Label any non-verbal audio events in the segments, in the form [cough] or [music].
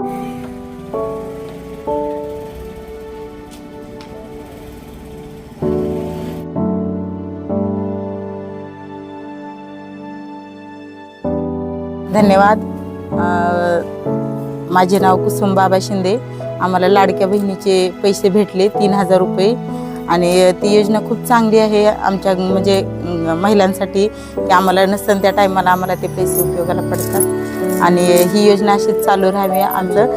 धन्यवाद. माझे नाव कुसुम बाबा शिंदे. आम्हाला लाडक्या बहिणीचे पैसे भेटले तीन हजार रुपये. आणि ती योजना खूप चांगली आहे. आमच्या म्हणजे महिलांसाठी की आम्हाला नसतं त्या टायमाला आम्हाला ते पैसे उपयोगाला पडतात. आणि ही योजना अशीच चालू राहावी. आमचं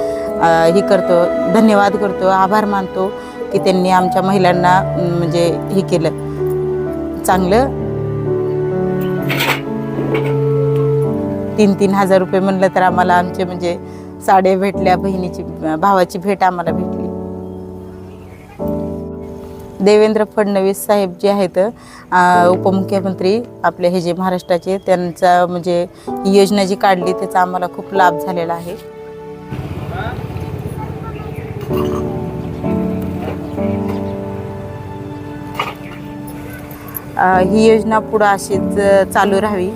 ही हे करतो धन्यवाद करतो आभार मानतो की त्यांनी आमच्या महिलांना म्हणजे हे केलं. चांगलं. तीन तीन हजार रुपये म्हणलं तर आम्हाला आमचे म्हणजे साडे भेटल्या बहिणीची भावाची भेट आम्हाला भेटली. देवेंद्र फडणवीस साहेब जे आहेत उपमुख्यमंत्री आपले हे जे महाराष्ट्राचे त्यांचा म्हणजे ही योजना जी काढली त्याचा आम्हाला खूप लाभ झालेला आहे. ही योजना पुढं अशीच चालू राहावी.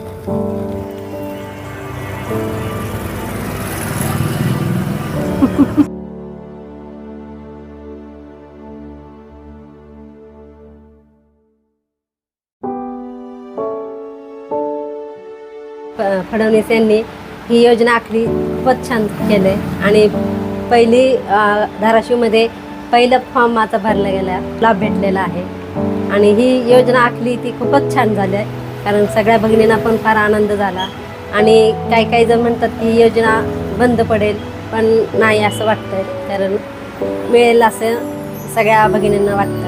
[laughs] फडणवीस यांनी ही योजना आखली. खूपच छान केलं आहे आणि पहिली धाराशिवमध्ये पहिलं फॉर्म माझा भरला गेला लाभ भेटलेला आहे. आणि ही योजना आखली ती खूपच छान झाली आहे. कारण सगळ्या भगिनींना पण फार आनंद झाला. आणि काही काही जण म्हणतात की ही योजना बंद पडेल पण नाही असं वाटतंय. कारण मिळेल असं सगळ्या भगिनींना वाटतं.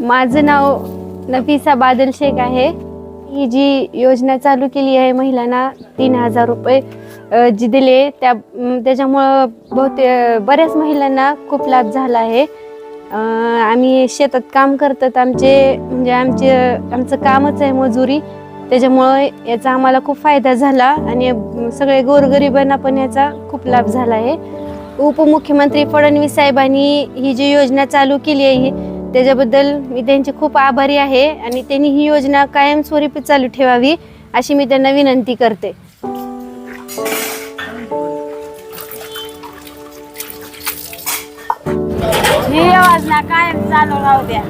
माझं नाव नफिसा बादल शेख आहे. ही जी योजना चालू केली आहे महिलांना तीन हजार रुपये जी दिले त्या त्याच्यामुळं बहुते बऱ्याच महिलांना खूप लाभ झाला आहे. आम्ही शेतात काम करतात आमचे म्हणजे आमचे आमचं कामच आहे मजुरी. त्याच्यामुळं याचा आम्हाला खूप फायदा झाला आणि सगळे गोरगरिबांना पण याचा खूप लाभ झाला आहे. उपमुख्यमंत्री फडणवीस साहेबांनी ही जी योजना चालू केली आहे ही त्याच्याबद्दल मी त्यांचे खूप आभारी आहे आणि त्यांनी ही योजना कायमस्वरूपी चालू ठेवावी अशी मी त्यांना विनंती करते. ही योजना कायम चालू राहू द्या.